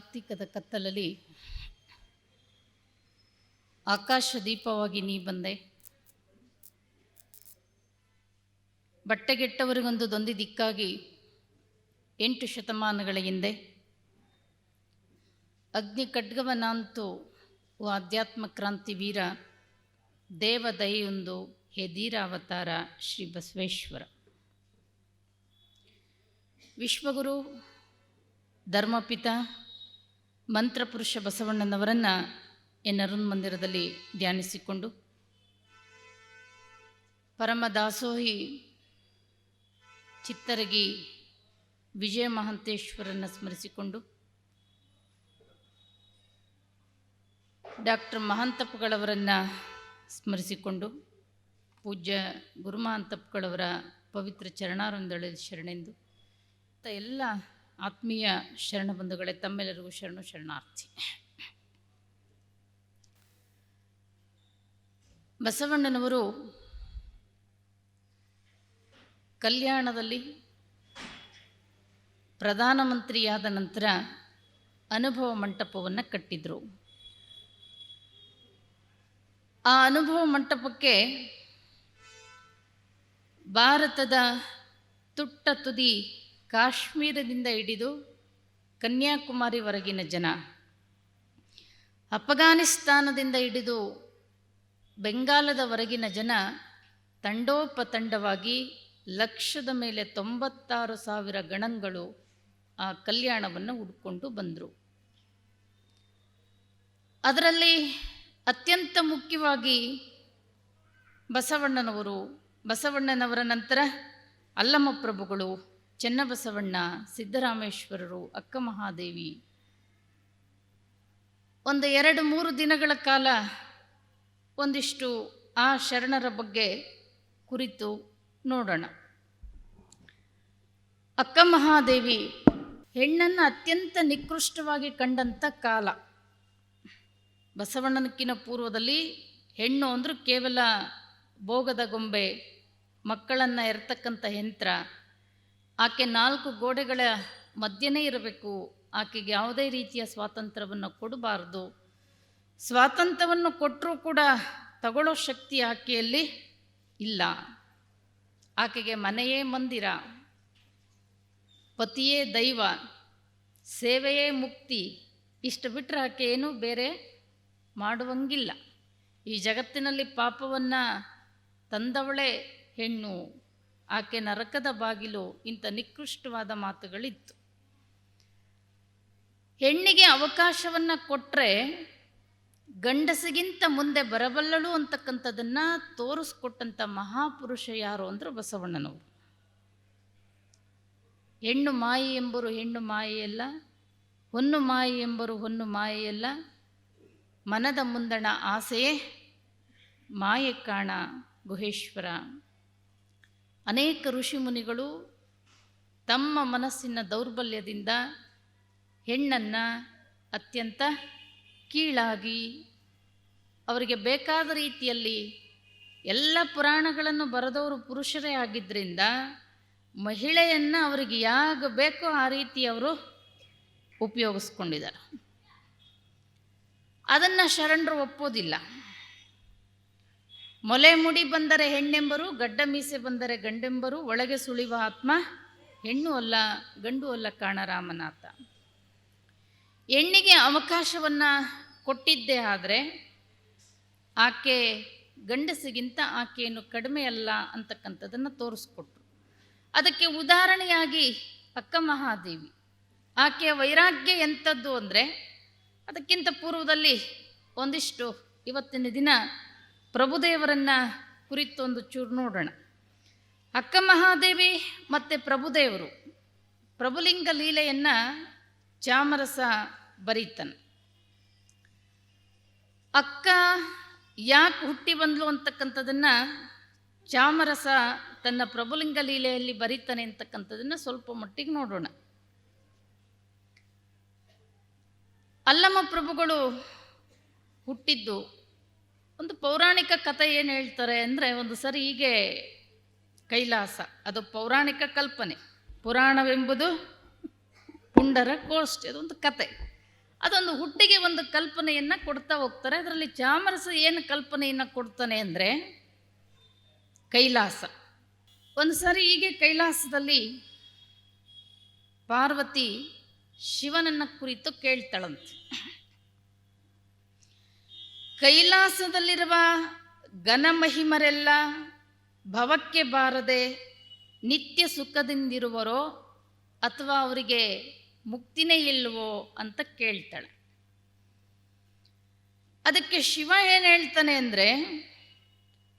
ಕಾರ್ತಿಕದ ಕತ್ತಲಲ್ಲಿ ಆಕಾಶ ದೀಪವಾಗಿ ನೀ ಬಂದೆ. ಬಟ್ಟೆಗೆಟ್ಟವರಿಗೊಂದು ದೊಂದಿ ದಿಕ್ಕಾಗಿ ಎಂಟು ಶತಮಾನಗಳ ಹಿಂದೆ ಅಗ್ನಿ ಖಡ್ಗವನಾಂತು ಆಧ್ಯಾತ್ಮ ಕ್ರಾಂತಿ ವೀರ ದೇವ ದಯೆಯೊಂದು ಹೆದೀರ ಅವತಾರ ಶ್ರೀ ಬಸವೇಶ್ವರ. ವಿಶ್ವಗುರು, ಧರ್ಮಪಿತ ಮಂತ್ರಪುರುಷ ಬಸವಣ್ಣನವರನ್ನು ಎನ್ ಮಂದಿರದಲ್ಲಿ ಧ್ಯಾನಿಸಿಕೊಂಡು, ಪರಮ ದಾಸೋಹಿ ಚಿತ್ತರಗಿ ವಿಜಯ ಮಹಾಂತೇಶ್ವರನ್ನು ಸ್ಮರಿಸಿಕೊಂಡು, ಡಾಕ್ಟರ್ ಮಹಾಂತಪ್ಪಗಳವರನ್ನು ಸ್ಮರಿಸಿಕೊಂಡು, ಪೂಜ್ಯ ಗುರುಮಹಾಂತಪ್ಪಗಳವರ ಪವಿತ್ರ ಚರಣಾರಂದಳ ಶರಣೆಂದು ಎಲ್ಲ ಆತ್ಮೀಯ ಶರಣ ಬಂಧುಗಳೇ, ತಮ್ಮೆಲ್ಲರಿಗೂ ಶರಣು ಶರಣಾರ್ಥಿ. ಬಸವಣ್ಣನವರು ಕಲ್ಯಾಣದಲ್ಲಿ ಪ್ರಧಾನಮಂತ್ರಿಯಾದ ನಂತರ ಅನುಭವ ಮಂಟಪವನ್ನು ಕಟ್ಟಿದರು. ಆ ಅನುಭವ ಮಂಟಪಕ್ಕೆ ಭಾರತದ ತುಟ್ಟ ತುದಿ ಕಾಶ್ಮೀರದಿಂದ ಹಿಡಿದು ಕನ್ಯಾಕುಮಾರಿವರೆಗಿನ ಜನ. ಅಫಘಾನಿಸ್ತಾನದಿಂದ ಹಿಡಿದು ಬೆಂಗಾಲದವರೆಗಿನ ಜನ ತಂಡೋಪತಂಡವಾಗಿ ಲಕ್ಷದ ಮೇಲೆ ತೊಂಬತ್ತಾರು ಸಾವಿರ ಗಣಂಗಳು ಆ ಕಲ್ಯಾಣವನ್ನು ಹುಡ್ಕೊಂಡು ಬಂದರು. ಅದರಲ್ಲಿ ಅತ್ಯಂತ ಮುಖ್ಯವಾಗಿ ಬಸವಣ್ಣನವರು, ಬಸವಣ್ಣನವರ ನಂತರ ಅಲ್ಲಮ್ಮ ಪ್ರಭುಗಳು ಚೆನ್ನಬಸವಣ್ಣ, ಸಿದ್ದರಾಮೇಶ್ವರರು, ಅಕ್ಕ ಮಹಾದೇವಿ. ಒಂದು ಎರಡು ಮೂರು ದಿನಗಳ ಕಾಲ ಒಂದಿಷ್ಟು ಆ ಶರಣರ ಬಗ್ಗೆ ಕುರಿತು ನೋಡೋಣ. ಅಕ್ಕ ಮಹಾದೇವಿ, ಹೆಣ್ಣನ್ನು ಅತ್ಯಂತ ನಿಕೃಷ್ಟವಾಗಿ ಕಂಡಂಥ ಕಾಲ. ಬಸವಣ್ಣನಕ್ಕಿನ ಪೂರ್ವದಲ್ಲಿ ಹೆಣ್ಣು ಅಂದರೂ ಕೇವಲ ಭೋಗದ ಗೊಂಬೆ, ಮಕ್ಕಳನ್ನು ಎರ್ತಕ್ಕಂಥ ಯಂತ್ರ. ಆಕೆ ನಾಲ್ಕು ಗೋಡೆಗಳ ಮಧ್ಯನೇ ಇರಬೇಕು. ಆಕೆಗೆ ಯಾವುದೇ ರೀತಿಯ ಸ್ವಾತಂತ್ರ್ಯವನ್ನು ಕೊಡಬಾರ್ದು. ಸ್ವಾತಂತ್ರ್ಯವನ್ನು ಕೊಟ್ಟರೂ ಕೂಡ ತಗೊಳ್ಳೋ ಶಕ್ತಿ ಆಕೆಯಲ್ಲಿ ಇಲ್ಲ. ಆಕೆಗೆ ಮನೆಯೇ ಮಂದಿರ, ಪತಿಯೇ ದೈವ, ಸೇವೆಯೇ ಮುಕ್ತಿ. ಇಷ್ಟು ಬಿಟ್ಟರೆ ಆಕೆ ಏನೂ ಬೇರೆ ಮಾಡುವಂಗಿಲ್ಲ. ಈ ಜಗತ್ತಿನಲ್ಲಿ ಪಾಪವನ್ನು ತಂದವಳೇ ಹೆಣ್ಣು. ಆಕೆ ನರಕದ ಬಾಗಿಲು ಇಂಥ ನಿಕೃಷ್ಟವಾದ ಮಾತುಗಳಿತ್ತು. ಹೆಣ್ಣಿಗೆ ಅವಕಾಶವನ್ನು ಕೊಟ್ಟರೆ ಗಂಡಸಿಗಿಂತ ಮುಂದೆ ಬರಬಲ್ಲಳು ಅಂತಕ್ಕಂಥದ್ದನ್ನು ತೋರಿಸ್ಕೊಟ್ಟಂಥ ಮಹಾಪುರುಷ ಯಾರು ಅಂದ್ರೆ ಬಸವಣ್ಣನವರು. ಹೆಣ್ಣು ಮಾಯಿ ಎಂಬರು ಹೆಣ್ಣು ಮಾಯೆಯಲ್ಲ ಹೊನ್ನು ಮಾಯಿ ಎಂಬರು ಹೊನ್ನು ಮಾಯೆಯಲ್ಲ ಮನದ ಮುಂದಣ ಆಸೆಯೇ ಮಾಯೆ ಕಾಣ ಗುಹೇಶ್ವರ ಅನೇಕ ಋಷಿ ಮುನಿಗಳು ತಮ್ಮ ಮನಸ್ಸಿನ ದೌರ್ಬಲ್ಯದಿಂದ ಹೆಣ್ಣನ್ನು ಅತ್ಯಂತ ಕೀಳಾಗಿ ಅವರಿಗೆ ಬೇಕಾದ ರೀತಿಯಲ್ಲಿ ಎಲ್ಲ ಪುರಾಣಗಳನ್ನು ಬರೆದವರು ಪುರುಷರೇ ಆಗಿದ್ದರಿಂದ ಮಹಿಳೆಯನ್ನು ಅವರಿಗೆ ಯಾಗ ಬೇಕೋ ಆ ರೀತಿ ಅವರು ಉಪಯೋಗಿಸ್ಕೊಂಡಿದ್ದಾರೆ. ಅದನ್ನು ಶರಣರು ಒಪ್ಪೋದಿಲ್ಲ. ಮೊಲೆ ಮುಡಿ ಬಂದರೆ ಹೆಣ್ಣೆಂಬರು, ಗಡ್ಡ ಮೀಸೆ ಬಂದರೆ ಗಂಡೆಂಬರು, ಒಳಗೆ ಸುಳಿವ ಆತ್ಮ, ಹೆಣ್ಣು ಅಲ್ಲ, ಗಂಡು ಅಲ್ಲ ಕಾಣ ರಾಮನಾಥ ಹೆಣ್ಣಿಗೆ ಅವಕಾಶವನ್ನು ಕೊಟ್ಟಿದ್ದೇ ಆದರೆ ಆಕೆ ಗಂಡಸಿಗಿಂತ ಆಕೆಯನ್ನು ಕಡಿಮೆ ಅಲ್ಲ ಅಂತಕ್ಕಂಥದ್ದನ್ನು ತೋರಿಸ್ಕೊಟ್ರು. ಅದಕ್ಕೆ ಉದಾಹರಣೆಯಾಗಿ ಅಕ್ಕ ಮಹಾದೇವಿ. ಆಕೆಯ ವೈರಾಗ್ಯ ಎಂಥದ್ದು ಅಂದರೆ ಅದಕ್ಕಿಂತ ಪೂರ್ವದಲ್ಲಿ ಒಂದಿಷ್ಟು ಇವತ್ತಿನ ದಿನ ಪ್ರಭುದೇವರನ್ನು ಕುರಿತು ಒಂದು ಚೂರು ನೋಡೋಣ. ಅಕ್ಕ ಮಹಾದೇವಿ ಮತ್ತು ಪ್ರಭುದೇವರು, ಪ್ರಭುಲಿಂಗ ಲೀಲೆಯನ್ನು ಚಾಮರಸ ಬರೀತಾನೆ. ಅಕ್ಕ ಯಾಕೆ ಹುಟ್ಟಿ ಬಂದ್ಲು ಅಂತಕ್ಕಂಥದ್ದನ್ನು ಚಾಮರಸ ತನ್ನ ಪ್ರಭುಲಿಂಗ ಲೀಲೆಯಲ್ಲಿ ಬರೀತಾನೆ ಅಂತಕ್ಕಂಥದ್ದನ್ನು ಸ್ವಲ್ಪ ಮಟ್ಟಿಗೆ ನೋಡೋಣ. ಅಲ್ಲಮ್ಮ ಪ್ರಭುಗಳು ಹುಟ್ಟಿದ್ದು ಒಂದು ಪೌರಾಣಿಕ ಕಥೆ ಏನು ಹೇಳ್ತಾರೆ ಅಂದರೆ ಒಂದು ಸರಿ ಹೀಗೆ ಕೈಲಾಸ, ಅದು ಪೌರಾಣಿಕ ಕಲ್ಪನೆ. ಪುರಾಣವೆಂಬುದು ಪುಂಡರ ಗೋಷ್ಠಿ, ಅದೊಂದು ಕತೆ ಅದೊಂದು ಹುಟ್ಟಿಗೆ ಒಂದು ಕಲ್ಪನೆಯನ್ನು ಕೊಡ್ತಾ ಹೋಗ್ತಾರೆ. ಅದರಲ್ಲಿ ಚಾಮರಸ ಏನು ಕಲ್ಪನೆಯನ್ನು ಕೊಡ್ತಾನೆ ಅಂದರೆ ಕೈಲಾಸ. ಒಂದು ಸಾರಿ ಹೀಗೆ ಕೈಲಾಸದಲ್ಲಿ ಪಾರ್ವತಿ ಶಿವನನ್ನ ಕುರಿತು ಕೇಳ್ತಾಳಂತೆ. ಕೈಲಾಸದಲ್ಲಿರುವ ಘನಮಹಿಮರೆಲ್ಲ ಭವಕ್ಕೆ ಬಾರದೆ ನಿತ್ಯ ಸುಖದಿಂದಿರುವರೋ ಅಥವಾ ಅವರಿಗೆ ಮುಕ್ತಿನೇ ಇಲ್ವೋ ಅಂತ ಕೇಳ್ತಾಳೆ. ಅದಕ್ಕೆ ಶಿವ ಏನು ಹೇಳ್ತಾನೆ ಅಂದರೆ,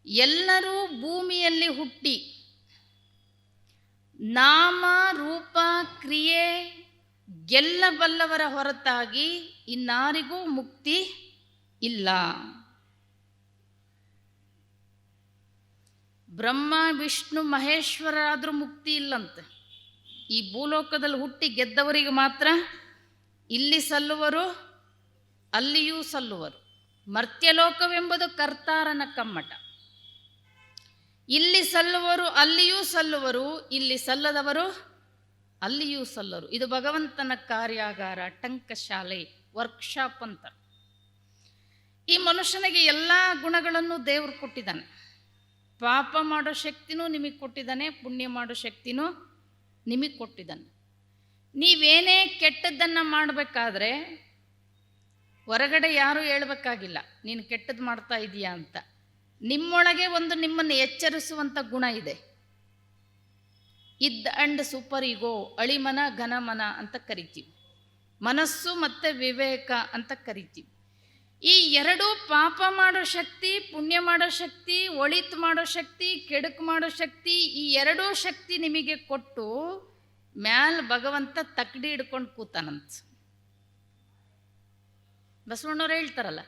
ಎಲ್ಲರೂ ಭೂಮಿಯಲ್ಲಿ ಹುಟ್ಟಿ, ನಾಮ, ರೂಪ, ಕ್ರಿಯೆ ಗೆಲ್ಲಬಲ್ಲವರ ಹೊರತಾಗಿ ಇನ್ನಾರಿಗೂ ಮುಕ್ತಿ ಇಲ್ಲ. ಬ್ರಹ್ಮ, ವಿಷ್ಣು ಮಹೇಶ್ವರಾದರೂ ಮುಕ್ತಿ ಇಲ್ಲಂತೆ. ಈ ಭೂಲೋಕದಲ್ಲಿ ಹುಟ್ಟಿ ಗೆದ್ದವರಿಗೆ ಮಾತ್ರ ಇಲ್ಲಿ ಸಲ್ಲುವರು, ಅಲ್ಲಿಯೂ ಸಲ್ಲುವರು. ಮರ್ತ್ಯಲೋಕವೆಂಬುದು ಕರ್ತಾರನ ಕಮ್ಮಟ. ಇಲ್ಲಿ ಸಲ್ಲುವರು, ಅಲ್ಲಿಯೂ ಸಲ್ಲುವರು, ಇಲ್ಲಿ ಸಲ್ಲದವರು, ಅಲ್ಲಿಯೂ ಸಲ್ಲರು. ಇದು ಭಗವಂತನ ಕಾರ್ಯಾಗಾರ ಟಂಕಶಾಲೆ ವರ್ಕ್ಶಾಪ್ ಅಂತ. ಈ ಮನುಷ್ಯನಿಗೆ ಎಲ್ಲ ಗುಣಗಳನ್ನು ದೇವರು ಕೊಟ್ಟಿದ್ದಾನೆ. ಪಾಪ ಮಾಡೋ ಶಕ್ತಿನೂ ನಿಮಗೆ ಕೊಟ್ಟಿದ್ದಾನೆ, ಪುಣ್ಯ ಮಾಡೋ ಶಕ್ತಿನೂ ನಿಮಗೆ ಕೊಟ್ಟಿದ್ದಾನೆ. ನೀವೇನೇ ಕೆಟ್ಟದ್ದನ್ನು ಮಾಡಬೇಕಾದ್ರೆ ಹೊರಗಡೆ ಯಾರೂ ಹೇಳ್ಬೇಕಾಗಿಲ್ಲ, ನೀನು ಕೆಟ್ಟದ್ದು ಮಾಡ್ತಾ ಇದೀಯಾ ಅಂತ. ನಿಮ್ಮೊಳಗೆ ಒಂದು ನಿಮ್ಮನ್ನು ಎಚ್ಚರಿಸುವಂಥ ಗುಣ ಇದೆ. ಇದ್ ಅಂಡ್ ಸೂಪರ್ ಈಗೋ, ಅಳಿಮನ ಘನಮನ ಅಂತ ಕರಿತೀವಿ. ಮನಸ್ಸು ಮತ್ತು ವಿವೇಕ ಅಂತ ಕರಿತೀವಿ. ಈ ಎರಡು ಪಾಪ ಮಾಡೋ ಶಕ್ತಿ, ಪುಣ್ಯ ಮಾಡೋ ಶಕ್ತಿ, ಒಳಿತು ಮಾಡೋ ಶಕ್ತಿ, ಕೆಡುಕು ಮಾಡೋ ಶಕ್ತಿ, ಈ ಎರಡೂ ಶಕ್ತಿ ನಿಮಗೆ ಕೊಟ್ಟು ಮ್ಯಾಲ್ ಭಗವಂತ ತಕ್ಕಡಿ ಹಿಡ್ಕೊಂಡು ಕೂತಾನಂತ. ಬಸವಣ್ಣವ್ರು ಹೇಳ್ತಾರಲ್ಲ,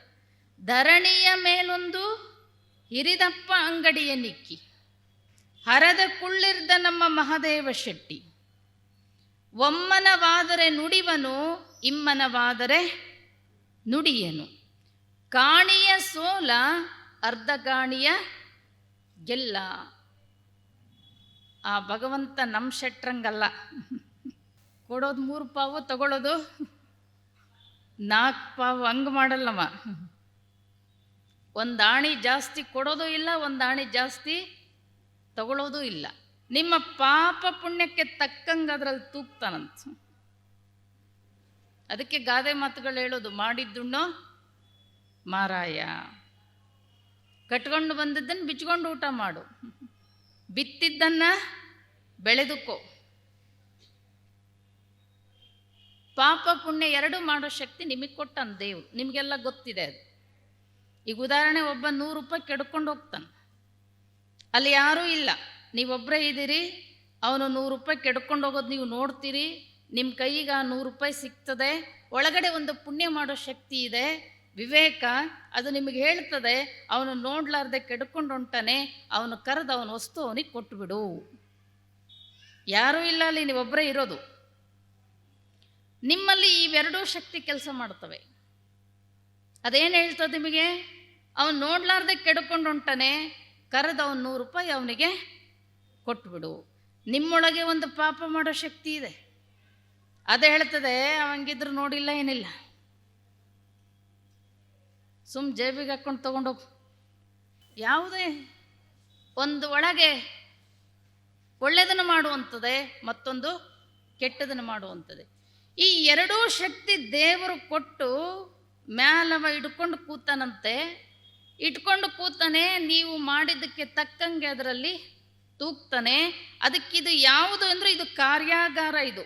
ಧರಣಿಯ ಮೇಲೊಂದು ಹಿರಿದಪ್ಪ ಅಂಗಡಿಯ ನಿಕ್ಕಿ, ಹರದ ಕುಳ್ಳಿರ್ದ ನಮ್ಮ ಮಹಾದೇವ ಶೆಟ್ಟಿ, ಒಮ್ಮನವಾದರೆ ನುಡಿವನು, ಇಮ್ಮನವಾದರೆ ನುಡಿಯನು? ಕಾಣಿಯ ಸೋಲ, ಅರ್ಧ ಗಾಣಿಯ ಗೆಲ್ಲ. ಆ ಭಗವಂತ ನಮ್ಮ ಶೆಟ್ರಂಗಲ್ಲ. ಕೊಡೋದು ಮೂರು ಪಾವು ತಗೊಳ್ಳೋದು ನಾಲ್ಕು ಪಾವು ಹಂಗೆ ಮಾಡಲ್ಲವ ಒಂದು ಆಣಿ ಜಾಸ್ತಿ ಕೊಡೋದು ಇಲ್ಲ, ಒಂದು ಆಣಿ ಜಾಸ್ತಿ ತಗೊಳ್ಳೋದು ಇಲ್ಲ. ನಿಮ್ಮ ಪಾಪ ಪುಣ್ಯಕ್ಕೆ ತಕ್ಕಂಗೆ ಅದರಲ್ಲಿ ತೂಗ್ತಾನಂತ. ಅದಕ್ಕೆ ಗಾದೆ ಮಾತುಗಳು ಹೇಳೋದು ಮಾಡಿದ್ದುಣ್ಣೋ ಮಾರಾಯ. ಕಟ್ಕೊಂಡು ಬಂದದ್ದನ್ನು ಬಿಚ್ಕೊಂಡು ಊಟ ಮಾಡು. ಬಿತ್ತಿದ್ದನ್ನು ಬೆಳೆದುಕೋ. ಪಾಪ ಪುಣ್ಯ ಎರಡು ಮಾಡೋ ಶಕ್ತಿ ನಿಮಗೆ ಕೊಟ್ಟನು ದೇವ್ರು. ನಿಮಗೆಲ್ಲ ಗೊತ್ತಿದೆ ಅದು. ಈಗ ಉದಾಹರಣೆ ಒಬ್ಬ ನೂರು ರೂಪಾಯಿ ಕೆಡ್ಕೊಂಡು ಹೋಗ್ತಾನೆ. ಅಲ್ಲಿ ಯಾರೂ ಇಲ್ಲ. ನೀವೊಬ್ಬರೇ ಇದ್ದೀರಿ. ಅವನು ನೂರು ರೂಪಾಯಿ ಕೆಡ್ಕೊಂಡು ಹೋಗೋದು ನೀವು ನೋಡ್ತೀರಿ. ನಿಮ್ಮ ಕೈಗೆ ಆ ನೂರು ರೂಪಾಯಿ ಸಿಗ್ತದೆ. ಒಳಗಡೆ ಒಂದು ಪುಣ್ಯ ಮಾಡೋ ಶಕ್ತಿ ಇದೆ. ವಿವೇಕ ಅದು ನಿಮಗೆ ಹೇಳ್ತದೆ, ಅವನು ನೋಡ್ಲಾರ್ದೆ ಕೆಡ್ಕೊಂಡು ಅವನು ಕರೆದು ಅವನ ವಸ್ತು ಅವನಿಗೆ ಕೊಟ್ಟುಬಿಡು ಯಾರೂ ಇಲ್ಲ ಅಲ್ಲಿ ನೀವೊಬ್ಬರೇ ಇರೋದು. ನಿಮ್ಮಲ್ಲಿ ಇವೆರಡೂ ಶಕ್ತಿ ಕೆಲಸ ಮಾಡ್ತವೆ. ಅದೇನು ಹೇಳ್ತದೆ ನಿಮಗೆ? ಅವನು ನೋಡ್ಲಾರ್ದೆ ಕೆಡ್ಕೊಂಡು ಹೊಂಟಾನೆ ಕರೆದು ಅವನು ನೂರು ರೂಪಾಯಿ ಅವನಿಗೆ ಕೊಟ್ಬಿಡು. ನಿಮ್ಮೊಳಗೆ ಒಂದು ಪಾಪ ಮಾಡೋ ಶಕ್ತಿ ಇದೆ. ಅದು ಹೇಳ್ತದೆ, ಅವಂಗಿದ್ರು ನೋಡಿಲ್ಲ ಏನಿಲ್ಲ. ಸುಮ್ ಜೇಬಿಗೆ ಹಾಕ್ಕೊಂಡು ತೊಗೊಂಡೋಗು. ಯಾವುದೇ? ಒಂದು ಒಳಗೆ ಒಳ್ಳೆಯದನ್ನು ಮಾಡುವಂಥದ್ದೇ ಮತ್ತೊಂದು ಕೆಟ್ಟದನ್ನು ಮಾಡುವಂಥದ್ದೇ ಈ ಎರಡೂ ಶಕ್ತಿ ದೇವರು ಕೊಟ್ಟು ಮ್ಯಾಲವ ಇಟ್ಕೊಂಡು ಕೂತಾನಂತೆ. ಇಟ್ಕೊಂಡು ಕೂತಾನೆ ನೀವು ಮಾಡಿದ್ದಕ್ಕೆ ತಕ್ಕಂಗೆ ಅದರಲ್ಲಿ ತೂಗ್ತಾನೆ. ಅದಕ್ಕಿದು ಯಾವುದು ಅಂದರೆ ಇದು ಕಾರ್ಯಾಗಾರ ಇದು.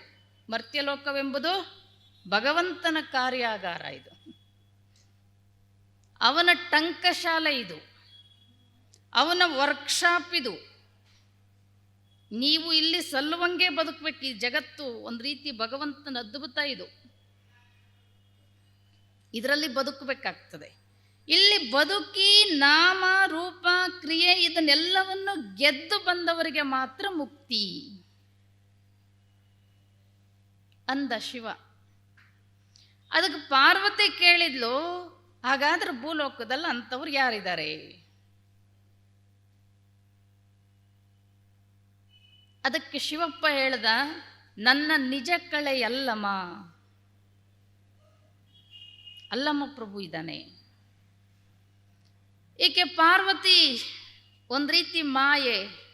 ಮರ್ತ್ಯಲೋಕವೆಂಬುದು ಭಗವಂತನ ಕಾರ್ಯಾಗಾರ ಇದು. ಅವನ ಟಂಕಶಾಲೆ ಇದು. ಅವನ ವರ್ಕ್ಶಾಪ್ ಇದು. ನೀವು ಇಲ್ಲಿ ಸಲ್ಲುವಂಗೆ ಬದುಕಬೇಕು. ಈ ಜಗತ್ತು ಒಂದು ರೀತಿ ಭಗವಂತನ ಅದ್ಭುತ ಇದು. ಇದರಲ್ಲಿ ಬದುಕಬೇಕಾಗ್ತದೆ. ಇಲ್ಲಿ ಬದುಕಿ ನಾಮ, ರೂಪ, ಕ್ರಿಯೆ ಇದನ್ನೆಲ್ಲವನ್ನು ಗೆದ್ದು ಬಂದವರಿಗೆ ಮಾತ್ರ ಮುಕ್ತಿ. ಅಂದ ಶಿವ. ಅದಕ್ಕೆ ಪಾರ್ವತಿ ಕೇಳಿದ್ಲು ಹಾಗಾದ್ರೆ ಭೂಲೋಕದಲ್ಲಿ ಅಂಥವ್ರು ಯಾರಿದ್ದಾರೆ? ಅದಕ್ಕೆ ಶಿವಪ್ಪ ಹೇಳ್ದ, ನನ್ನ ನಿಜ ಕಳೆ ಅಲ್ಲಮ್ಮ. ಅಲ್ಲಮ್ಮ ಪ್ರಭು ಇದ್ದಾನೆ. ಈಕೆ ಪಾರ್ವತಿ, ಒಂದು ರೀತಿ ಮಾಯೆ.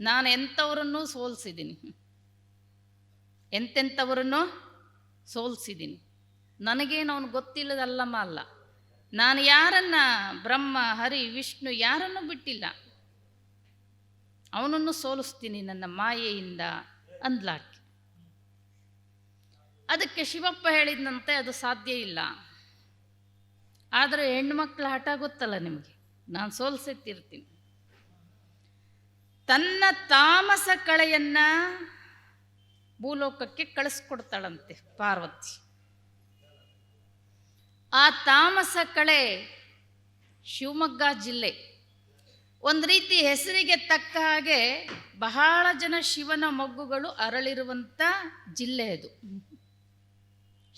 ನಾನು ಎಂಥವರನ್ನೂ ಸೋಲ್ಸಿದ್ದೀನಿ. ಎಂತೆಂಥವರನ್ನು ಸೋಲ್ಸಿದ್ದೀನಿ. ನನಗೇನು ಅವನು ಗೊತ್ತಿಲ್ಲದಲ್ಲಮ್ಮ ಅಲ್ಲ. ನಾನು ಯಾರನ್ನ ಬ್ರಹ್ಮ, ಹರಿ, ವಿಷ್ಣು ಯಾರನ್ನು ಬಿಟ್ಟಿಲ್ಲ. ಅವನನ್ನು ಸೋಲಿಸ್ತೀನಿ ನನ್ನ ಮಾಯೆಯಿಂದ ಅಂದ್ಲಾಕಿ. ಅದಕ್ಕೆ ಶಿವಪ್ಪ ಹೇಳಿದಂತೆ ಅದು ಸಾಧ್ಯ ಇಲ್ಲ. ಆದರೆ ಹೆಣ್ಮಕ್ಳ ಹಠ ಗೊತ್ತಲ್ಲ ನಿಮಗೆ? ನಾನು ಸೋಲ್ಸೆತ್ತಿರ್ತೀನಿ. ತನ್ನ ತಾಮಸ ಕಳೆಯನ್ನ ಭೂಲೋಕಕ್ಕೆ ಕಳಿಸ್ಕೊಡ್ತಾಳಂತೆ ಪಾರ್ವತಿ. ಆ ತಾಮಸ ಕಳೆ ಶಿವಮೊಗ್ಗ ಜಿಲ್ಲೆ. ಒಂದು ರೀತಿ ಹೆಸರಿಗೆ ತಕ್ಕ ಹಾಗೆ ಬಹಳ ಜನ ಶಿವನ ಮೊಗ್ಗುಗಳು ಅರಳಿರುವಂಥ ಜಿಲ್ಲೆ ಅದು.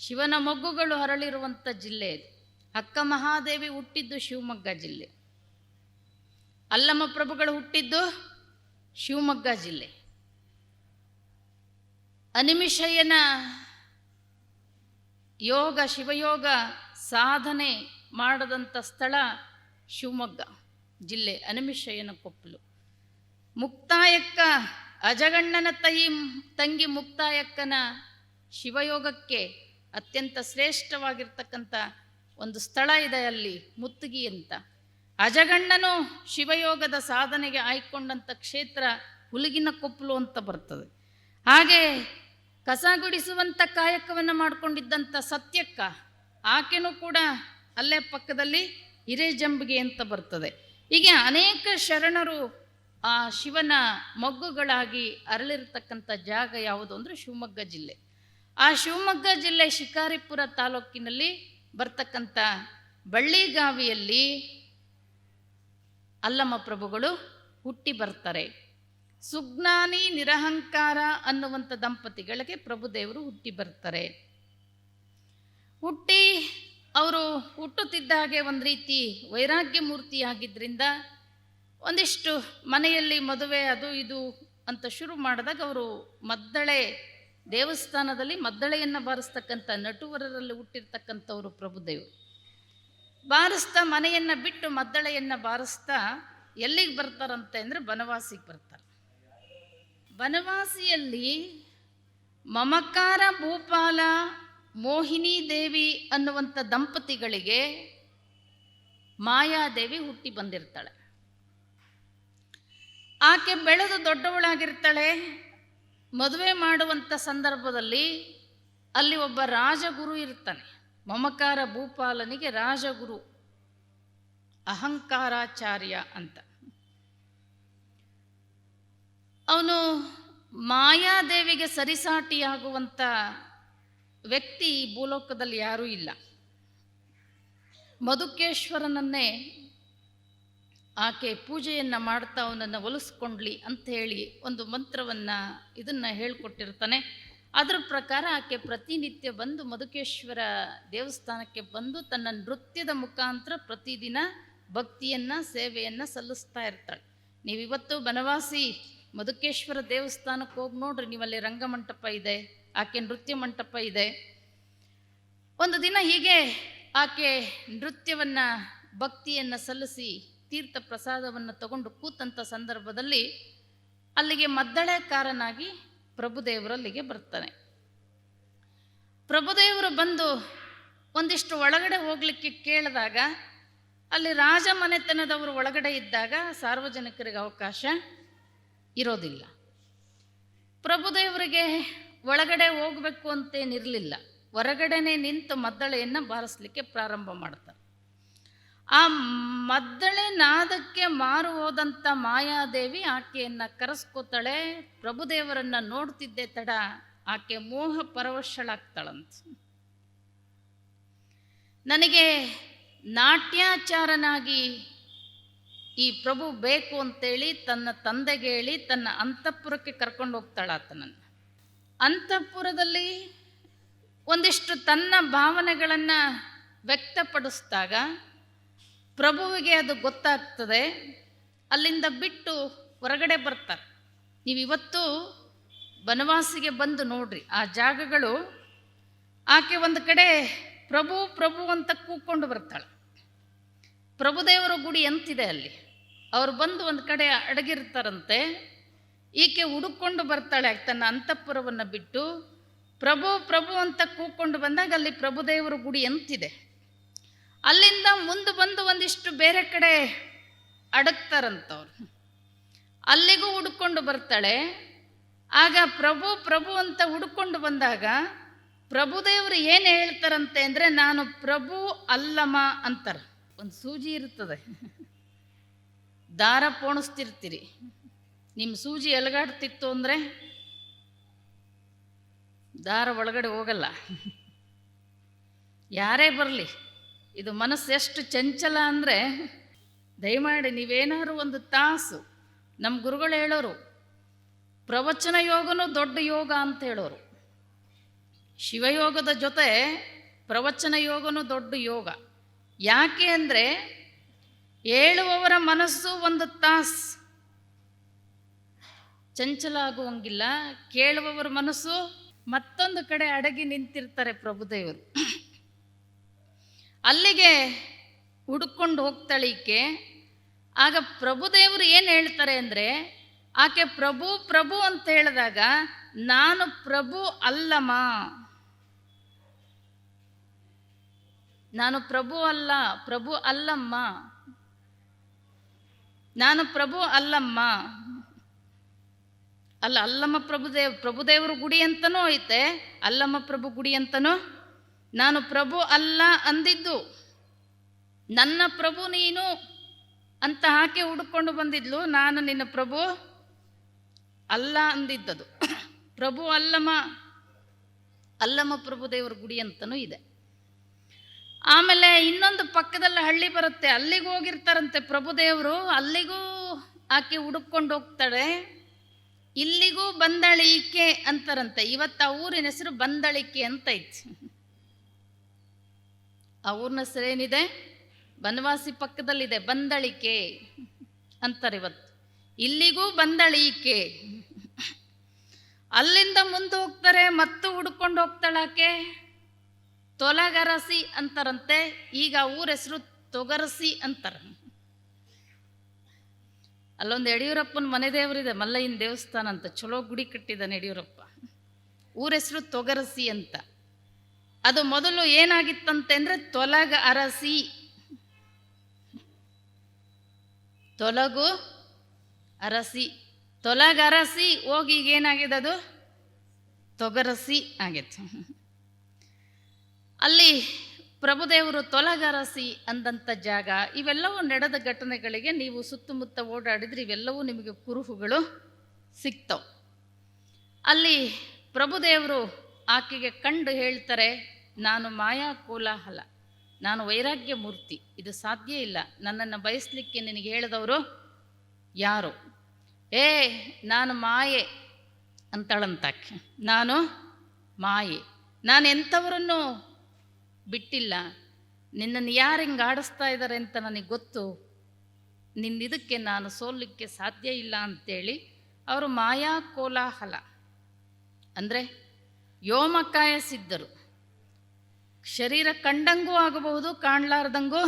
ಶಿವನ ಮೊಗ್ಗುಗಳು ಅರಳಿರುವಂಥ ಜಿಲ್ಲೆ ಅದು. ಅಕ್ಕ ಮಹಾದೇವಿ ಹುಟ್ಟಿದ್ದು ಶಿವಮೊಗ್ಗ ಜಿಲ್ಲೆ. ಅಲ್ಲಮ್ಮ ಪ್ರಭುಗಳು ಹುಟ್ಟಿದ್ದು ಶಿವಮೊಗ್ಗ ಜಿಲ್ಲೆ. ಅನಿಮಿಷಯ್ಯನ ಯೋಗ, ಶಿವಯೋಗ ಸಾಧನೆ ಮಾಡದಂಥ ಸ್ಥಳ ಶಿವಮೊಗ್ಗ ಜಿಲ್ಲೆ ಅನಿಮಿಷಯ್ಯನ ಕೊಪ್ಪಲು. ಮುಕ್ತಾಯಕ್ಕ ಅಜಗಣ್ಣನ ತೈ ತಂಗಿ ಮುಕ್ತಾಯಕ್ಕನ ಶಿವಯೋಗಕ್ಕೆ ಅತ್ಯಂತ ಶ್ರೇಷ್ಠವಾಗಿರ್ತಕ್ಕಂಥ ಒಂದು ಸ್ಥಳ ಇದೆ ಅಲ್ಲಿ, ಮುತ್ತುಗಿ ಅಂತ. ಅಜಗಣ್ಣನು ಶಿವಯೋಗದ ಸಾಧನೆಗೆ ಆಯ್ಕೊಂಡಂಥ ಕ್ಷೇತ್ರ ಹುಲಿಗಿನ ಕೊಪ್ಪಲು ಅಂತ ಬರ್ತದೆ. ಹಾಗೆ ಕಸ ಗುಡಿಸುವಂಥ ಕಾಯಕವನ್ನು ಮಾಡಿಕೊಂಡಿದ್ದಂಥ ಸತ್ಯಕ್ಕ ಆಕೆನೂ ಕೂಡ ಅಲ್ಲೇ ಪಕ್ಕದಲ್ಲಿ ಹಿರೇಜಂಬಿಗೆ ಅಂತ ಬರ್ತದೆ. ಹೀಗೆ ಅನೇಕ ಶರಣರು ಆ ಶಿವನ ಮೊಗ್ಗುಗಳಾಗಿ ಅರಳಿರ್ತಕ್ಕಂಥ ಜಾಗ ಯಾವುದು ಅಂದರೆ ಶಿವಮೊಗ್ಗ ಜಿಲ್ಲೆ. ಆ ಶಿವಮೊಗ್ಗ ಜಿಲ್ಲೆ ಶಿಕಾರಿಪುರ ತಾಲೂಕಿನಲ್ಲಿ ಬರ್ತಕ್ಕಂಥ ಬಳ್ಳಿಗಾವಿಯಲ್ಲಿ ಅಲ್ಲಮ್ಮ ಪ್ರಭುಗಳು ಹುಟ್ಟಿ ಬರ್ತಾರೆ. ಸುಜ್ಞಾನಿ ನಿರಹಂಕಾರ ಅನ್ನುವಂಥ ದಂಪತಿಗಳಿಗೆ ಪ್ರಭುದೇವರು ಹುಟ್ಟಿ ಬರ್ತಾರೆ. ಹುಟ್ಟಿ ಅವರು ಹುಟ್ಟುತ್ತಿದ್ದ ಹಾಗೆ ಒಂದು ರೀತಿ ವೈರಾಗ್ಯ ಮೂರ್ತಿಯಾಗಿದ್ದರಿಂದ ಒಂದಿಷ್ಟು ಮನೆಯಲ್ಲಿ ಮದುವೆ ಅದು ಇದು ಅಂತ ಶುರು ಮಾಡಿದಾಗ ಅವರು ಮದ್ದಳೆ, ದೇವಸ್ಥಾನದಲ್ಲಿ ಮದ್ದಳೆಯನ್ನು ಬಾರಿಸ್ತಕ್ಕಂಥ ನಟುವರರಲ್ಲಿ ಹುಟ್ಟಿರ್ತಕ್ಕಂಥವರು ಪ್ರಭುದೇವರು ಬಾರಿಸ್ತಾ ಮನೆಯನ್ನು ಬಿಟ್ಟು ಮದ್ದಳೆಯನ್ನು ಬಾರಿಸ್ತಾ ಎಲ್ಲಿಗೆ ಬರ್ತಾರಂತೆ ಅಂದರೆ ಬನವಾಸಿಗೆ ಬರ್ತಾರೆ. ಬನವಾಸಿಯಲ್ಲಿ ಮಮಕಾರ ಭೂಪಾಲ ಮೋಹಿನಿ ದೇವಿ ಅನ್ನುವಂಥ ದಂಪತಿಗಳಿಗೆ ಮಾಯಾದೇವಿ ಹುಟ್ಟಿ ಬಂದಿರ್ತಾಳೆ. ಆಕೆ ಬೆಳೆದು ದೊಡ್ಡವಳಾಗಿರ್ತಾಳೆ. ಮದುವೆ ಮಾಡುವಂಥ ಸಂದರ್ಭದಲ್ಲಿ ಅಲ್ಲಿ ಒಬ್ಬ ರಾಜಗುರು ಇರ್ತಾನೆ. ಮಮಕಾರ ಭೂಪಾಲನಿಗೆ ರಾಜಗುರು ಅಹಂಕಾರಾಚಾರ್ಯ ಅಂತ. ಅವನು ಮಾಯಾದೇವಿಗೆ ಸರಿಸಾಟಿಯಾಗುವಂಥ ವ್ಯಕ್ತಿ ಈ ಭೂಲೋಕದಲ್ಲಿ ಯಾರೂ ಇಲ್ಲ. ಮಧುಕೇಶ್ವರನನ್ನೇ ಆಕೆ ಪೂಜೆಯನ್ನು ಮಾಡ್ತಾ ಅವನನ್ನು ಒಲಿಸ್ಕೊಂಡ್ಲಿ ಅಂತ ಹೇಳಿ ಒಂದು ಮಂತ್ರವನ್ನು ಇದನ್ನು ಹೇಳಿಕೊಟ್ಟಿರ್ತಾನೆ. ಅದರ ಪ್ರಕಾರ ಆಕೆ ಪ್ರತಿನಿತ್ಯ ಬಂದು ಮಧುಕೇಶ್ವರ ದೇವಸ್ಥಾನಕ್ಕೆ ಬಂದು ತನ್ನ ನೃತ್ಯದ ಮುಖಾಂತರ ಪ್ರತಿದಿನ ಭಕ್ತಿಯನ್ನು, ಸೇವೆಯನ್ನು ಸಲ್ಲಿಸ್ತಾ ಇರ್ತಾಳೆ. ನೀವಿವತ್ತು ಬನವಾಸಿ ಮಧುಕೇಶ್ವರ ದೇವಸ್ಥಾನಕ್ಕೆ ಹೋಗಿ ನೋಡ್ರಿ, ನೀವಲ್ಲಿ ರಂಗಮಂಟಪ ಇದೆ. ಆಕೆ ನೃತ್ಯ ಮಂಟಪ ಇದೆ. ಒಂದು ದಿನ ಹೀಗೆ ಆಕೆ ನೃತ್ಯವನ್ನು, ಭಕ್ತಿಯನ್ನು ಸಲ್ಲಿಸಿ ತೀರ್ಥ ಪ್ರಸಾದವನ್ನು ತಗೊಂಡು ಕೂತಂಥ ಸಂದರ್ಭದಲ್ಲಿ ಅಲ್ಲಿಗೆ ಮದ್ದಳೆಕಾರನಾಗಿ ಪ್ರಭುದೇವರಲ್ಲಿಗೆ ಬರ್ತಾನೆ. ಪ್ರಭುದೇವರು ಬಂದು ಒಂದಿಷ್ಟು ಒಳಗಡೆ ಹೋಗ್ಲಿಕ್ಕೆ ಕೇಳಿದಾಗ, ಅಲ್ಲಿ ರಾಜ ಮನೆತನದವರು ಒಳಗಡೆ ಇದ್ದಾಗ ಸಾರ್ವಜನಿಕರಿಗೆ ಅವಕಾಶ ಇರೋದಿಲ್ಲ. ಪ್ರಭುದೇವರಿಗೆ ಒಳಗಡೆ ಹೋಗಬೇಕು ಅಂತೇನಿರಲಿಲ್ಲ. ಹೊರಗಡೆನೆ ನಿಂತು ಮದ್ದಳೆಯನ್ನು ಬಾರಿಸ್ಲಿಕ್ಕೆ ಪ್ರಾರಂಭ ಮಾಡ್ತಾರೆ. ಆ ಮದ್ದಳೆ ನಾದಕ್ಕೆ ಮಾರು ಹೋದಂಥ ಮಾಯಾದೇವಿ ಆಕೆಯನ್ನು ಕರೆಸ್ಕೋತಾಳೆ. ಪ್ರಭುದೇವರನ್ನು ನೋಡ್ತಿದ್ದೆ ತಡ, ಆಕೆ ಮೋಹ ಪರವಶಳಾಗ್ತಾಳಂತ. ನನಗೆ ನಾಟ್ಯಾಚಾರನಾಗಿ ಈ ಪ್ರಭು ಬೇಕು ಅಂತೇಳಿ ತನ್ನ ತಂದೆಗೆ ಹೇಳಿ ತನ್ನ ಅಂತಃಪುರಕ್ಕೆ ಕರ್ಕೊಂಡು ಹೋಗ್ತಾಳ ಆತನನ್ನು ಅಂತಃಪುರದಲ್ಲಿ ಒಂದಿಷ್ಟು ತನ್ನ ಭಾವನೆಗಳನ್ನು ವ್ಯಕ್ತಪಡಿಸಿದಾಗ ಪ್ರಭುವಿಗೆ ಅದು ಗೊತ್ತಾಗ್ತದೆ. ಅಲ್ಲಿಂದ ಬಿಟ್ಟು ಹೊರಗಡೆ ಬರ್ತಾರೆ. ನೀವು ಇವತ್ತು ಬನವಾಸಿಗೆ ಬಂದು ನೋಡ್ರಿ, ಆ ಜಾಗಗಳು. ಆಕೆ ಒಂದು ಕಡೆ ಪ್ರಭು ಪ್ರಭು ಅಂತ ಕೂಕೊಂಡು ಬರ್ತಾಳೆ. ಪ್ರಭುದೇವರ ಗುಡಿ ಅಂತಿದೆ ಅಲ್ಲಿ. ಅವ್ರು ಬಂದು ಒಂದು ಕಡೆ ಅಡಗಿರ್ತಾರಂತೆ. ಈಕೆ ಹುಡುಕೊಂಡು ಬರ್ತಾಳೆ ತನ್ನ ಅಂತಃಪುರವನ್ನು ಬಿಟ್ಟು. ಪ್ರಭು ಪ್ರಭು ಅಂತ ಕೂಕೊಂಡು ಬಂದಾಗ ಅಲ್ಲಿ ಪ್ರಭುದೇವರ ಗುಡಿ ಅಂತಿದೆ. ಅಲ್ಲಿಂದ ಮುಂದೆ ಬಂದು ಒಂದಿಷ್ಟು ಬೇರೆ ಕಡೆ ಅಡಗ್ತಾರಂತವ್ರು. ಅಲ್ಲಿಗೂ ಹುಡುಕೊಂಡು ಬರ್ತಾಳೆ. ಆಗ ಪ್ರಭು ಪ್ರಭು ಅಂತ ಹುಡುಕೊಂಡು ಬಂದಾಗ ಪ್ರಭುದೇವರು ಏನು ಹೇಳ್ತಾರಂತೆ ಅಂದರೆ ನಾನು ಪ್ರಭು ಅಲ್ಲಮ್ಮ ಅಂತಾರೆ. ಒಂದು ಸೂಜಿ ಇರ್ತದೆ. ದಾರ ಪೋಣಿಸ್ತಿರ್ತೀರಿ. ನಿಮ್ಮ ಸೂಜಿ ಎಲ್ಗಾಡ್ತಿತ್ತು ಅಂದರೆ ದಾರ ಒಳಗಡೆ ಹೋಗಲ್ಲ. ಯಾರೇ ಬರಲಿ, ಇದು ಮನಸ್ಸು ಎಷ್ಟು ಚಂಚಲ ಅಂದರೆ ದಯಮಾಡಿ ನೀವೇನಾದ್ರು ಒಂದು ತಾಸು ನಮ್ಮ ಗುರುಗಳು ಹೇಳೋರು, ಪ್ರವಚನ ಯೋಗನೂ ದೊಡ್ಡ ಯೋಗ ಅಂತ ಹೇಳೋರು. ಶಿವಯೋಗದ ಜೊತೆ ಪ್ರವಚನ ಯೋಗನೂ ದೊಡ್ಡ ಯೋಗ. ಯಾಕೆ ಅಂದರೆ ಹೇಳುವವರ ಮನಸ್ಸು ಒಂದು ತಾಸು. ಚಂಚಲ ಆಗುವಂಗಿಲ್ಲ ಕೇಳುವವರ ಮನಸ್ಸು ಮತ್ತೊಂದು ಕಡೆ ಅಡಗಿ ನಿಂತಿರ್ತಾರೆ ಪ್ರಭುದೇವರು. ಅಲ್ಲಿಗೆ ಹುಡುಕೊಂಡು ಹೋಗ್ತಾಳೆ ಈಕೆ ಆಗ ಪ್ರಭುದೇವರು ಏನು ಹೇಳ್ತಾರೆ ಅಂದರೆ, ಆಕೆ ಪ್ರಭು ಪ್ರಭು ಅಂತ ಹೇಳಿದಾಗ, ನಾನು ಪ್ರಭು ಅಲ್ಲಮ್ಮ. ನಾನು ಪ್ರಭು ಅಲ್ಲ, ಪ್ರಭು ಅಲ್ಲಮ್ಮ. ನಾನು ಪ್ರಭು ಅಲ್ಲಮ್ಮ. ಅಲ್ಲ, ಅಲ್ಲಮ್ಮ ಪ್ರಭುದೇವ್ ಪ್ರಭುದೇವರು ಗುಡಿ ಅಂತನೂ ಐತೆ. ಅಲ್ಲಮ್ಮ ಪ್ರಭು ಗುಡಿ ಅಂತನೂ? ನಾನು ಪ್ರಭು ಅಲ್ಲ ಅಂದಿದ್ದು. ನನ್ನ ಪ್ರಭು ನೀನು ಅಂತ ಹಾಕಿ ಹುಡುಕೊಂಡು ಬಂದಿದ್ಲು. ನಾನು ನಿನ್ನ ಪ್ರಭು ಅಲ್ಲ ಅಂದಿದ್ದದು. ಪ್ರಭು ಅಲ್ಲಮ್ಮ ಅಲ್ಲಮ್ಮ ಪ್ರಭುದೇವ್ರ ಗುಡಿ ಅಂತನೂ ಇದೆ. ಆಮೇಲೆ ಇನ್ನೊಂದು ಪಕ್ಕದಲ್ಲಿ ಹಳ್ಳಿ ಬರುತ್ತೆ. ಅಲ್ಲಿಗೆ ಹೋಗಿರ್ತಾರಂತೆ ಪ್ರಭುದೇವರು ಅಲ್ಲಿಗೂ ಆಕೆ ಹುಡುಕೊಂಡು ಹೋಗ್ತಾಳೆ. ಇಲ್ಲಿಗೂ ಬಂದಳಿಕೆ ಅಂತಾರಂತೆ. ಇವತ್ತು ಆ ಊರಿನ ಹೆಸರು ಬಂದಳಿಕೆ ಅಂತ ಐತಿ. ಆ ಊರಿನ ಹೆಸರು ಏನಿದೆ? ಬನವಾಸಿ ಪಕ್ಕದಲ್ಲಿದೆ, ಬಂದಳಿಕೆ ಅಂತಾರೆ ಇವತ್ತು. ಇಲ್ಲಿಗೂ ಬಂದಳಿಕೆ. ಅಲ್ಲಿಂದ ಮುಂದೆ ಹೋಗ್ತಾರೆ, ಮತ್ತು ಹುಡ್ಕೊಂಡು ಹೋಗ್ತಾಳಾಕೆ? ತೊಲಗರಸಿ ಅಂತಾರಂತೆ. ಈಗ ಊರ ಹೆಸರು ತೊಗರಸಿ ಅಂತಾರೆ. ಅಲ್ಲೊಂದು ಯಡಿಯೂರಪ್ಪನ ಮನೆ ದೇವರಿದೆ, ಮಲ್ಲಯ್ಯನ ದೇವಸ್ಥಾನ ಅಂತ. ಚಲೋ ಗುಡಿ ಕಟ್ಟಿದ್ದಾನೆ ಯಡಿಯೂರಪ್ಪ. ಊರ ಹೆಸರು ತೊಗರಸಿ ಅಂತ. ಅದು ಮೊದಲು ಏನಾಗಿತ್ತಂತೆ ಅಂದರೆ ತೊಲಗ ಅರಸಿ. ತೊಲಗು ಅರಸಿ. ತೊಲಗ ಅರಸಿ, ಹೋಗಿ ಈಗ ಏನಾಗಿದೆ ಅದು? ತೊಗರಸಿ ಆಗಿತ್ತು. ಅಲ್ಲಿ ಪ್ರಭುದೇವರು ತೊಲಗರಸಿ ಅಂದಂಥ ಜಾಗ, ಇವೆಲ್ಲವೂ ನಡೆದ ಘಟನೆಗಳಿಗೆ ನೀವು ಸುತ್ತಮುತ್ತ ಓಡಾಡಿದ್ರೆ ಇವೆಲ್ಲವೂ ನಿಮಗೆ ಕುರುಹುಗಳು ಸಿಗ್ತವೆ ಅಲ್ಲಿ ಪ್ರಭುದೇವರು ಆಕೆಗೆ ಕಂಡು ಹೇಳ್ತಾರೆ, ನಾನು ಮಾಯಾ ಕೋಲಾಹಲ, ನಾನು ವೈರಾಗ್ಯ ಮೂರ್ತಿ, ಇದು ಸಾಧ್ಯ ಇಲ್ಲ, ನನ್ನನ್ನು ಬಯಸಲಿಕ್ಕೆ ನಿನಗೆ ಹೇಳಿದವರು ಯಾರು? ಏ, ನಾನು ಮಾಯೆ, ಅಂತಳಂತಾಕೆ. ನಾನು ಮಾಯೆ ನಾನು ಎಂಥವರನ್ನು ಬಿಟ್ಟಿಲ್ಲ. ನಿನ್ನನ್ನು ಯಾರು ಹಿಂಗೆ ಆಡಿಸ್ತಾ ಇದ್ದಾರೆ ಅಂತ ನನಗೆ ಗೊತ್ತು. ನಿನ್ನ ಇದಕ್ಕೆ ನಾನು ಸೋಲಲಿಕ್ಕೆ ಸಾಧ್ಯ ಇಲ್ಲ ಅಂತೇಳಿ ಅವರು ಮಾಯಾ ಕೋಲಾಹಲ. ಅಂದರೆ ಯೋಮಕಾಯ ಸಿದ್ಧರು ಶರೀರ ಕಂಡಂಗೂ ಆಗಬಹುದು, ಕಾಣಲಾರ್ದಂಗೂ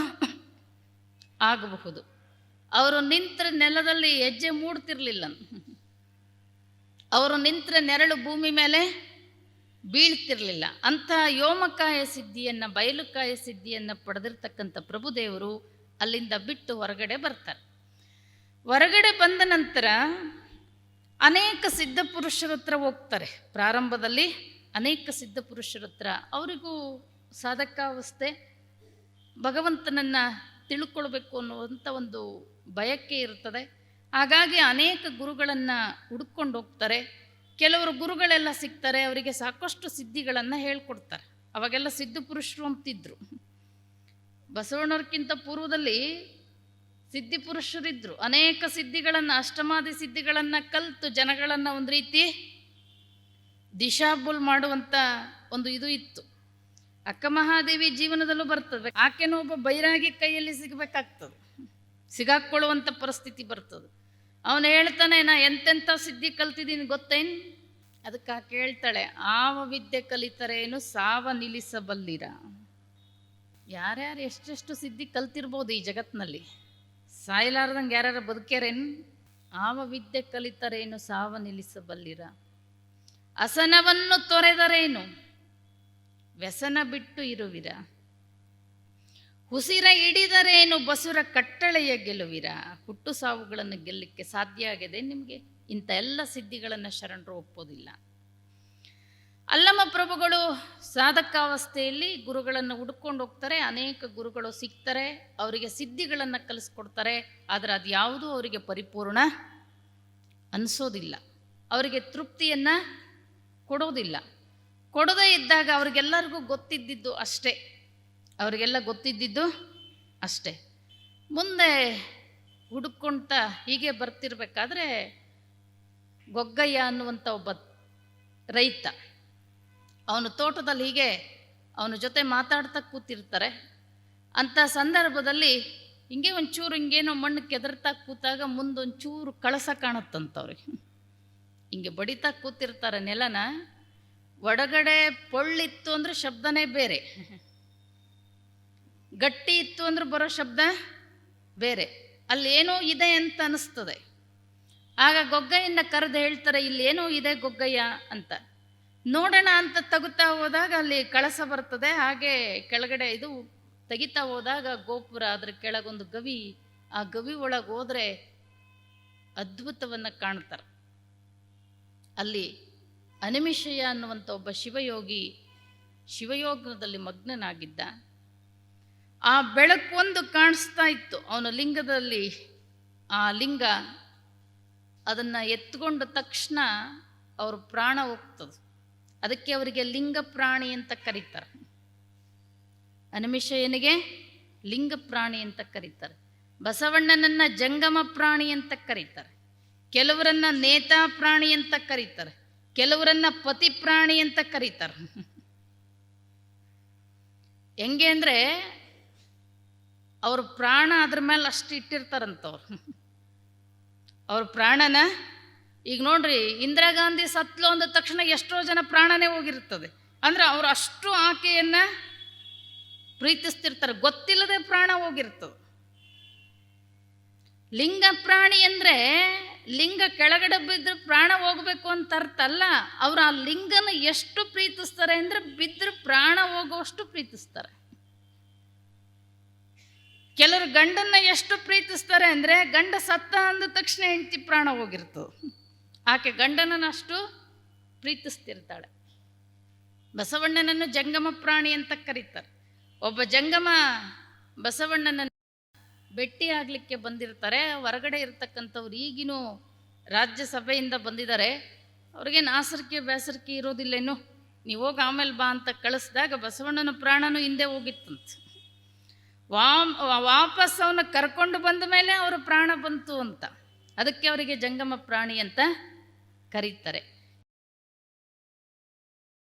ಆಗಬಹುದು. ಅವರು ನಿಂತ್ರ ನೆಲದಲ್ಲಿ ಹೆಜ್ಜೆ ಮೂಡ್ತಿರ್ಲಿಲ್ಲ. ಅವರು ನಿಂತ್ರ ನೆರಳು ಭೂಮಿ ಮೇಲೆ ಬೀಳ್ತಿರ್ಲಿಲ್ಲ. ಅಂಥ ಯೋಮಕಾಯ ಸಿದ್ಧಿಯನ್ನು, ಬಯಲುಕಾಯ ಸಿದ್ಧಿಯನ್ನು ಪಡೆದಿರ್ತಕ್ಕಂಥ ಪ್ರಭುದೇವರು ಅಲ್ಲಿಂದ ಬಿಟ್ಟು ಹೊರಗಡೆ ಬರ್ತಾರೆ. ಹೊರಗಡೆ ಬಂದ ನಂತರ ಅನೇಕ ಸಿದ್ಧ ಪುರುಷರ ಹತ್ರ ಹೋಗ್ತಾರೆ. ಪ್ರಾರಂಭದಲ್ಲಿ ಅನೇಕ ಸಿದ್ಧ ಪುರುಷರ ಹತ್ರ. ಅವರಿಗೂ ಸಾಧಕಾವಸ್ಥೆ, ಭಗವಂತನನ್ನು ತಿಳ್ಕೊಳ್ಬೇಕು ಅನ್ನುವಂಥ ಒಂದು ಬಯಕೆ ಇರ್ತದೆ. ಹಾಗಾಗಿ ಅನೇಕ ಗುರುಗಳನ್ನು ಹುಡ್ಕೊಂಡು ಹೋಗ್ತಾರೆ. ಕೆಲವರು ಗುರುಗಳೆಲ್ಲ ಸಿಗ್ತಾರೆ, ಅವರಿಗೆ ಸಾಕಷ್ಟು ಸಿದ್ಧಿಗಳನ್ನು ಹೇಳ್ಕೊಡ್ತಾರೆ. ಅವಾಗೆಲ್ಲ ಸಿದ್ಧ ಪುರುಷರು ಅಂತಿದ್ರು ಬಸವಣ್ಣವ್ರಕ್ಕಿಂತ ಪೂರ್ವದಲ್ಲಿ ಸಿದ್ಧಿ ಪುರುಷರಿದ್ದರು ಅನೇಕ ಸಿದ್ಧಿಗಳನ್ನು, ಅಷ್ಟಮಾದಿ ಸಿದ್ಧಿಗಳನ್ನು ಕಲಿತು ಜನಗಳನ್ನು ಒಂದು ರೀತಿ ದಿಶಾಬುಲ್ ಮಾಡುವಂಥ ಒಂದು ಇದು ಇತ್ತು. ಅಕ್ಕ ಮಹಾದೇವಿ ಜೀವನದಲ್ಲೂ ಬರ್ತದೆ. ಆಕೆನೂ ಒಬ್ಬ ಬೈರಾಗಿ ಕೈಯಲ್ಲಿ ಸಿಗಬೇಕಾಗ್ತದೆ. ಸಿಗಾಕೊಳ್ಳುವಂಥ ಪರಿಸ್ಥಿತಿ ಬರ್ತದೆ. ಅವನು ಹೇಳ್ತಾನೆ, ನಾ ಎಂತೆಂಥ ಸಿದ್ಧಿ ಕಲ್ತಿದ್ದೀನಿ ಗೊತ್ತೇನು ಅದಕ್ಕೆ ಕೇಳ್ತಾಳೆ ಆವ ವಿದ್ಯೆ ಕಲಿತರೇನು ಸಾವ ನಿಲ್ಲಿಸಬಲ್ಲಿರ? ಯಾರ್ಯಾರು ಎಷ್ಟೆಷ್ಟು ಸಿದ್ಧಿ ಕಲ್ತಿರ್ಬೋದು ಈ ಜಗತ್ತಿನಲ್ಲಿ ಸಾಯಲಾರ್ದಂಗೆ ಯಾರ್ಯಾರು ಬದುಕ್ಯಾರೇನು? ಆವ ವಿದ್ಯೆ ಕಲಿತರೇನು ಸಾವ ನಿಲ್ಲಿಸಬಲ್ಲಿರ? ಅಸನವನ್ನು ತೊರೆದರೇನು? ವ್ಯಸನ ಬಿಟ್ಟು ಇರುವಿರ? ಉಸಿರ ಹಿಡಿದರೇನು ಬಸುರ ಕಟ್ಟಳೆಯ ಗೆಲುವಿರ? ಹುಟ್ಟು ಸಾವುಗಳನ್ನು ಗೆಲ್ಲಕ್ಕೆ ಸಾಧ್ಯ ಆಗಿದೆ. ನಿಮಗೆ ಇಂಥ ಎಲ್ಲ ಸಿದ್ಧಿಗಳನ್ನು ಶರಣರು ಒಪ್ಪೋದಿಲ್ಲ. ಅಲ್ಲಮ ಪ್ರಭುಗಳು ಸಾಧಕಾವಸ್ಥೆಯಲ್ಲಿ ಗುರುಗಳನ್ನು ಹುಡ್ಕೊಂಡು ಹೋಗ್ತಾರೆ. ಅನೇಕ ಗುರುಗಳು ಸಿಗ್ತಾರೆ. ಅವರಿಗೆ ಸಿದ್ಧಿಗಳನ್ನು ಕಲಿಸ್ಕೊಡ್ತಾರೆ. ಆದರೆ ಅದು ಯಾವುದೂ ಅವರಿಗೆ ಪರಿಪೂರ್ಣ ಅನಿಸೋದಿಲ್ಲ. ಅವರಿಗೆ ತೃಪ್ತಿಯನ್ನು ಕೊಡೋದಿಲ್ಲ. ಕೊಡದೇ ಇದ್ದಾಗ ಅವ್ರಿಗೆಲ್ಲರಿಗೂ ಗೊತ್ತಿದ್ದಿದ್ದು ಅಷ್ಟೇ. ಅವರಿಗೆಲ್ಲ ಗೊತ್ತಿದ್ದಿದ್ದು ಅಷ್ಟೇ. ಮುಂದೆ ಹುಡುಕೊಂತ ಹೀಗೆ ಬರ್ತಿರ್ಬೇಕಾದ್ರೆ ಗೊಗ್ಗಯ್ಯ ಅನ್ನುವಂಥ ಒಬ್ಬ ರೈತ. ಅವನು ತೋಟದಲ್ಲಿ ಹೀಗೆ ಅವನ ಜೊತೆ ಮಾತಾಡ್ತಾ ಕೂತಿರ್ತಾರೆ. ಅಂಥ ಸಂದರ್ಭದಲ್ಲಿ ಹಿಂಗೆ ಒಂಚೂರು ಹಿಂಗೇನೋ ಮಣ್ಣು ಕೆದರ್ತಾ ಕೂತಾಗ ಮುಂದೊಂಚೂರು ಕಳಸ ಕಾಣತ್ತಂತವ್ರಿಗೆ ಹಿಂಗೆ ಬಡಿತಾ ಕೂತಿರ್ತಾರೆ ನೆಲನ. ಒಳಗಡೆ ಪೊಳ್ಳಿತ್ತು ಅಂದರೆ ಶಬ್ದನೇ ಬೇರೆ. ಗಟ್ಟಿ ಇತ್ತು ಅಂದ್ರೆ ಬರೋ ಶಬ್ದ ಬೇರೆ. ಅಲ್ಲೇನೋ ಇದೆ ಅಂತ ಅನಿಸ್ತದೆ. ಆಗ ಗೊಗ್ಗಯ್ಯನ ಕರೆದು ಹೇಳ್ತಾರೆ, ಇಲ್ಲಿ ಏನೋ ಇದೆ ಗೊಗ್ಗಯ್ಯ ಅಂತ. ನೋಡೋಣ ಅಂತ ತಗುತ್ತಾ ಹೋದಾಗ ಅಲ್ಲಿ ಕಳಸ ಬರ್ತದೆ. ಹಾಗೆ ಕೆಳಗಡೆ ಇದು ತೆಗಿತಾ ಹೋದಾಗ ಗೋಪುರ ಅದ್ರ ಕೆಳಗೊಂದು ಗವಿ. ಆ ಗವಿ ಒಳಗೆ ಹೋದ್ರೆ ಅದ್ಭುತವನ್ನು ಕಾಣ್ತಾರೆ. ಅಲ್ಲಿ ಅನಿಮಿಷಯ ಅನ್ನುವಂಥ ಒಬ್ಬ ಶಿವಯೋಗಿ ಶಿವಯೋಗದಲ್ಲಿ ಮಗ್ನನಾಗಿದ್ದ. ಆ ಬೆಳಕು ಒಂದು ಕಾಣಿಸ್ತಾ ಇತ್ತು. ಅವನ ಲಿಂಗದಲ್ಲಿ ಆ ಲಿಂಗ ಅದನ್ನು ಎತ್ಕೊಂಡ ತಕ್ಷಣ ಅವ್ರ ಪ್ರಾಣ ಹೋಗ್ತದೆ. ಅದಕ್ಕೆ ಅವರಿಗೆ ಲಿಂಗ ಪ್ರಾಣಿ ಅಂತ ಕರೀತಾರೆ. ಅನಿಮಿಷಯನಿಗೆ ಲಿಂಗ ಪ್ರಾಣಿ ಅಂತ ಕರೀತಾರೆ. ಬಸವಣ್ಣನನ್ನ ಜಂಗಮ ಪ್ರಾಣಿ ಅಂತ ಕರೀತಾರೆ. ಕೆಲವರನ್ನ ನೇತಾ ಪ್ರಾಣಿ ಅಂತ ಕರೀತಾರೆ. ಕೆಲವರನ್ನ ಪತಿ ಪ್ರಾಣಿ ಅಂತ ಕರೀತಾರೆ. ಹೆಂಗೆ ಅಂದರೆ ಅವ್ರ ಪ್ರಾಣ ಅದ್ರ ಮೇಲೆ ಅಷ್ಟು ಇಟ್ಟಿರ್ತಾರಂತವ್ರು. ಅವ್ರ ಪ್ರಾಣನ, ಈಗ ನೋಡ್ರಿ, ಇಂದಿರಾ ಗಾಂಧಿ ಸತ್ಲು ಅಂದ ತಕ್ಷಣ ಎಷ್ಟೋ ಜನ ಪ್ರಾಣನೇ ಹೋಗಿರ್ತದೆ ಅಂದ್ರೆ ಅವ್ರು ಅಷ್ಟು ಆಕೆಯನ್ನ ಪ್ರೀತಿಸ್ತಿರ್ತಾರೆ. ಗೊತ್ತಿಲ್ಲದೆ ಪ್ರಾಣ ಹೋಗಿರ್ತದೆ. ಲಿಂಗ ಪ್ರಾಣಿ ಅಂದ್ರೆ ಲಿಂಗ ಕೆಳಗಡೆ ಬಿದ್ದರೆ ಪ್ರಾಣ ಹೋಗ್ಬೇಕು ಅಂತ ಅರ್ಥ ಅಲ್ಲ. ಅವ್ರು ಆ ಲಿಂಗನ ಎಷ್ಟು ಪ್ರೀತಿಸ್ತಾರೆ ಅಂದ್ರೆ ಬಿದ್ದರೆ ಪ್ರಾಣ ಹೋಗುವಷ್ಟು ಪ್ರೀತಿಸ್ತಾರೆ. ಕೆಲವರು ಗಂಡನ್ನ ಎಷ್ಟು ಪ್ರೀತಿಸ್ತಾರೆ ಅಂದರೆ ಗಂಡ ಸತ್ತ ಅಂದ ತಕ್ಷಣ ಹೆಂಡತಿ ಪ್ರಾಣ ಹೋಗಿರ್ತದೆ. ಆಕೆ ಗಂಡನನ್ನು ಅಷ್ಟು ಪ್ರೀತಿಸ್ತಿರ್ತಾಳೆ. ಬಸವಣ್ಣನನ್ನು ಜಂಗಮ ಪ್ರಾಣಿ ಅಂತ ಕರೀತಾರೆ. ಒಬ್ಬ ಜಂಗಮ ಬಸವಣ್ಣನ ಭೇಟಿ ಆಗಲಿಕ್ಕೆ ಬಂದಿರ್ತಾರೆ. ಹೊರಗಡೆ ಇರ್ತಕ್ಕಂಥವ್ರು ಈಗಿನೂ ರಾಜ್ಯಸಭೆಯಿಂದ ಬಂದಿದ್ದಾರೆ. ಅವ್ರಿಗೆ ಆಸರಿಕೆ ಬೇಸರಿಕೆ ಇರೋದಿಲ್ಲೇನು ನೀವು ಹೋಗಿ ಆಮೇಲೆ ಬಾ ಅಂತ ಕಳಿಸಿದಾಗ ಬಸವಣ್ಣನ ಪ್ರಾಣನೂ ಹಿಂದೆ ಹೋಗಿತ್ತಂತೆ. ವಾಮ್, ವಾಪಸ್ ಅವನ್ನ ಕರ್ಕೊಂಡು ಬಂದ ಮೇಲೆ ಅವರು ಪ್ರಾಣ ಬಂತು ಅಂತ. ಅದಕ್ಕೆ ಅವರಿಗೆ ಜಂಗಮ ಪ್ರಾಣಿ ಅಂತ ಕರೀತಾರೆ.